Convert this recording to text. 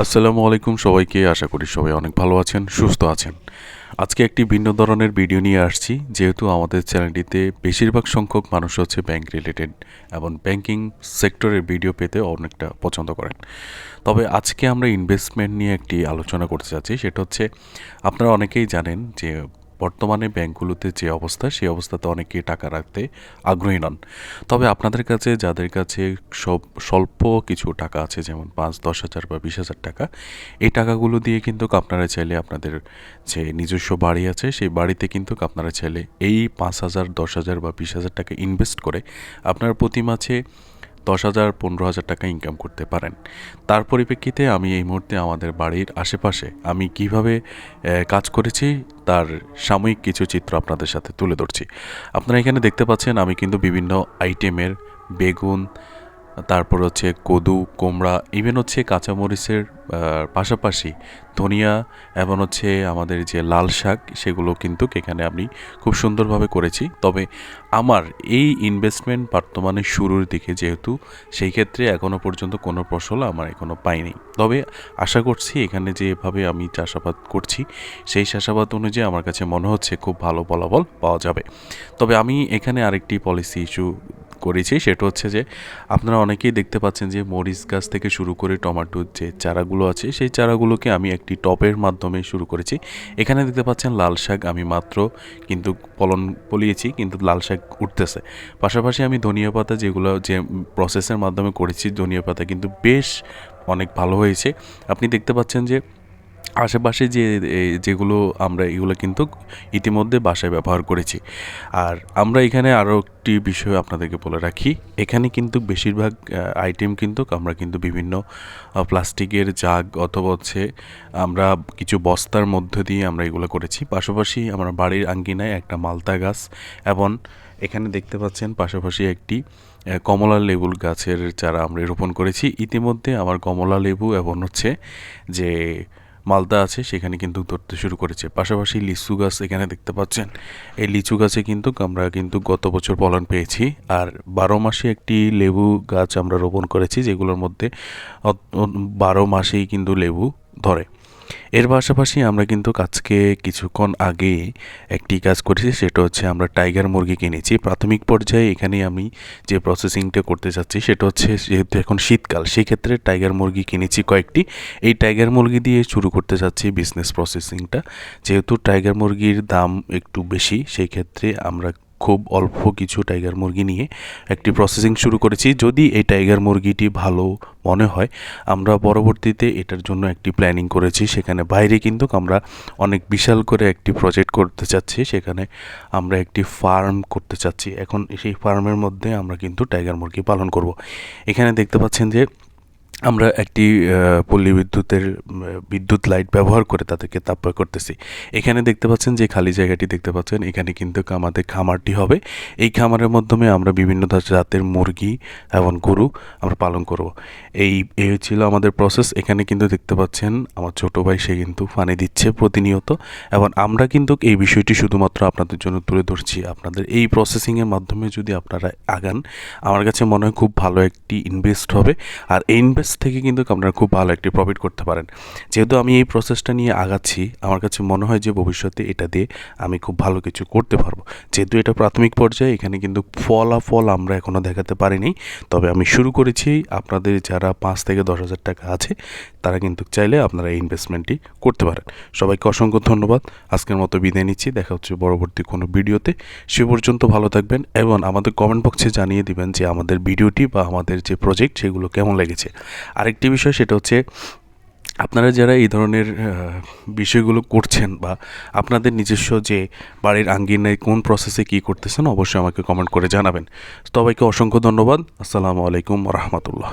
আসসালামু আলাইকুম সবাইকে, আশা করি সবাই অনেক ভালো আছেন, সুস্থ আছেন। আজকে একটি ভিন্ন ধরনের ভিডিও নিয়ে আসছি, যেহেতু আমাদের চ্যানেলটিতে বেশিরভাগ সংখ্যক মানুষ হচ্ছে ব্যাংক রিলেটেড এবং ব্যাংকিং সেক্টরের ভিডিও পেতে অনেকটা পছন্দ করেন। তবে আজকে আমরা ইনভেস্টমেন্ট নিয়ে একটি আলোচনা করতে চাচ্ছি সেটা হচ্ছে, আপনারা অনেকেই জানেন যে বর্তমানে ব্যাংকগুলোতে যে অবস্থা, সেই অবস্থাতে অনেকে টাকা রাখতে আগ্রহী নন। তবে আপনাদের কাছে, যাদের কাছে সব স্বল্প কিছু টাকা আছে, যেমন পাঁচ, দশ হাজার বা বিশ হাজার টাকা, এই টাকাগুলো দিয়ে কিন্তু আপনারা চাইলে আপনাদের যে নিজস্ব বাড়ি আছে, সেই বাড়িতে কিন্তু আপনারা চাইলে এই পাঁচ হাজার, দশ হাজার বা বিশ হাজার টাকা ইনভেস্ট করে আপনার প্রতি মাসে দশ হাজার, পনেরো হাজার টাকা ইনকাম করতে পারেন। তার পরিপ্রেক্ষিতে আমি এই মুহূর্তে আমাদের বাড়ির আশেপাশে আমি কীভাবে কাজ করেছি, তার সাময়িক কিছু চিত্র আপনাদের সাথে তুলে ধরছি। আপনারা এখানে দেখতে পাচ্ছেন আমি কিন্তু বিভিন্ন আইটেমের বেগুন তারপর হচ্ছে কদু, কুমড়া ইভেন হচ্ছে কাঁচামরিচের পাশাপাশি ধনিয়া এবং হচ্ছে আমাদের যে লাল শাক, সেগুলো কিন্তু এখানে আমি খুব সুন্দরভাবে করেছি। তবে আমার এই ইনভেস্টমেন্ট বর্তমানে শুরুর দিকে যেহেতু, সেই ক্ষেত্রে এখনও পর্যন্ত কোনো ফসল আমার এখনও পাইনি। তবে আশা করছি এখানে যেভাবে আমি চাষাবাদ করছি, সেই চাষাবাদ অনুযায়ী আমার কাছে মনে হচ্ছে খুব ভালো ফলাফল পাওয়া যাবে। তবে আমি এখানে আরেকটি পলিসি ইস্যু করেছি, সেটা হচ্ছে যে আপনারা অনেকেই দেখতে পাচ্ছেন যে মরিচ গাছ থেকে শুরু করে টমেটোর যে চারাগুলো আছে, সেই চারাগুলোকে আমি একটি টপের মাধ্যমে শুরু করেছি। এখানে দেখতে পাচ্ছেন লাল শাক আমি মাত্র কিন্তু ফলন ফলিয়েছি, কিন্তু লাল শাক উঠতেছে। পাশাপাশি আমি ধনিয়া পাতা যেগুলো যে প্রসেসের মাধ্যমে করেছি, ধনিয়া পাতা কিন্তু বেশ অনেক ভালো হয়েছে। আপনি দেখতে পাচ্ছেন যে আশেপাশে যে যেগুলো আমরা, এগুলো কিন্তু ইতিমধ্যে বাসায় ব্যবহার করেছি। আর আমরা এখানে আরও একটি বিষয় আপনাদেরকে বলে রাখি। এখানে কিন্তু বেশিরভাগ আইটেম কিন্তু আমরা কিন্তু বিভিন্ন প্লাস্টিকের জাগ অথবা হচ্ছে আমরা কিছু বস্তার মধ্য দিয়ে আমরা এগুলো করেছি। পাশাপাশি আমরা বাড়ির আঙ্গিনায় একটা মালতা গাছ এবং এখানে দেখতে পাচ্ছেন পাশাপাশি একটি কমলা লেবুর গাছের চারা আমরা রোপণ করেছি। ইতিমধ্যে আমার কমলা লেবু এবং হচ্ছে যে মালদা আছে, সেখানে কিন্তু ধরতে শুরু করেছে। পাশাপাশি লিচু গাছ এখানে দেখতে পাচ্ছেন। এই লিচু গাছে কিন্তু আমরা কিন্তু গত বছর ফলন পেয়েছি। আর বারো মাসে একটি লেবু গাছ আমরা রোপণ করেছি, যেগুলোর মধ্যে বারো মাসেই কিন্তু লেবু ধরে। এর পাশাপাশি আমরা কিন্তু আজকে কিছুক্ষণ আগে একটি কাজ করেছি, সেটা হচ্ছে আমরা টাইগার মুরগি কিনেছি। প্রাথমিক পর্যায়ে এখানে আমি যে প্রসেসিংটা করতে চাচ্ছি সেটা হচ্ছে যেহেতু এখন শীতকাল সেই ক্ষেত্রে টাইগার মুরগি কিনেছি কয়েকটি। এই টাইগার মুরগি দিয়ে শুরু করতে চাচ্ছি বিজনেস প্রসেসিংটা যেহেতু টাইগার মুরগির দাম একটু বেশি সেই ক্ষেত্রে আমরা খুব অল্প কিছু টাইগার মুরগি নিয়ে একটি প্রসেসিং শুরু করেছি। যদি এই টাইগার মুরগিটি ভালো মনে হয়, আমরা পরবর্তীতে এটার জন্য একটি প্ল্যানিং করেছি। সেখানে বাইরে কিন্তু আমরা অনেক বিশাল করে একটি প্রজেক্ট করতে চাচ্ছি। সেখানে আমরা একটি ফার্ম করতে চাচ্ছি। এখন সেই ফার্মের মধ্যে আমরা কিন্তু টাইগার মুরগি পালন করব। এখানে দেখতে পাচ্ছেন যে আমরা একটি পল্লী বিদ্যুতের বিদ্যুৎ লাইট ব্যবহার করে তাদেরকে তাপ করতেছি। এখানে দেখতে পাচ্ছেন যে খালি জায়গাটি দেখতে পাচ্ছেন, এখানে কিন্তু আমাদের খামারটি হবে। এই খামারের মাধ্যমে আমরা বিভিন্ন জাতের মুরগি এবং গরু আমরা পালন করব। এই এই ছিল আমাদের প্রসেস এখানে কিন্তু দেখতে পাচ্ছেন, আমার ছোট ভাই সে কিন্তু পানি দিচ্ছে প্রতিনিয়ত এবং আমরা কিন্তু এই বিষয়টি শুধুমাত্র আপনাদের জন্য তুলে ধরছি। আপনাদের এই প্রসেসিংয়ের মাধ্যমে যদি আপনারা আগান, আমার কাছে মনে হয় খুব ভালো একটি ইনভেস্ট হবে। আর এই ইনভেস্ট থেকে কিন্তু আপনারা খুব ভালো একটি প্রফিট করতে পারেন। যেহেতু আমি এই প্রসেসটা নিয়ে আগাচ্ছি, আমার কাছে মনে হয় যে ভবিষ্যতে এটা দিয়ে আমি খুব ভালো কিছু করতে পারব। যেহেতু এটা প্রাথমিক পর্যায়ে, এখানে কিন্তু ফলাফল আমরা এখনও দেখাতে পারিনি। তবে আমি শুরু করেছি, আপনাদের যারা পাঁচ থেকে দশ হাজার টাকা আছে, তারা কিন্তু চাইলে আপনারা এই ইনভেস্টমেন্টটি করতে পারেন। সবাইকে অসংখ্য ধন্যবাদ। আজকের মতো বিদায় নিচ্ছি। দেখা হচ্ছে পরবর্তী কোনো ভিডিওতে। সে পর্যন্ত ভালো থাকবেন এবং আমাদের কমেন্ট বক্সে জানিয়ে দিবেন যে আমাদের ভিডিওটি বা আমাদের যে প্রজেক্ট সেগুলো কেমন লেগেছে। আরেকটি বিষয় সেটা হচ্ছে, আপনারা যারা এই ধরনের বিষয়গুলো করছেন বা আপনাদের নিজস্ব যে বাড়ির আঙ্গিনায় কোন প্রসেসে কী করতেছেন, অবশ্যই আমাকে কমেন্ট করে জানাবেন। সবাইকে অসংখ্য ধন্যবাদ। আসসালামু আলাইকুম রহমতুল্লাহ।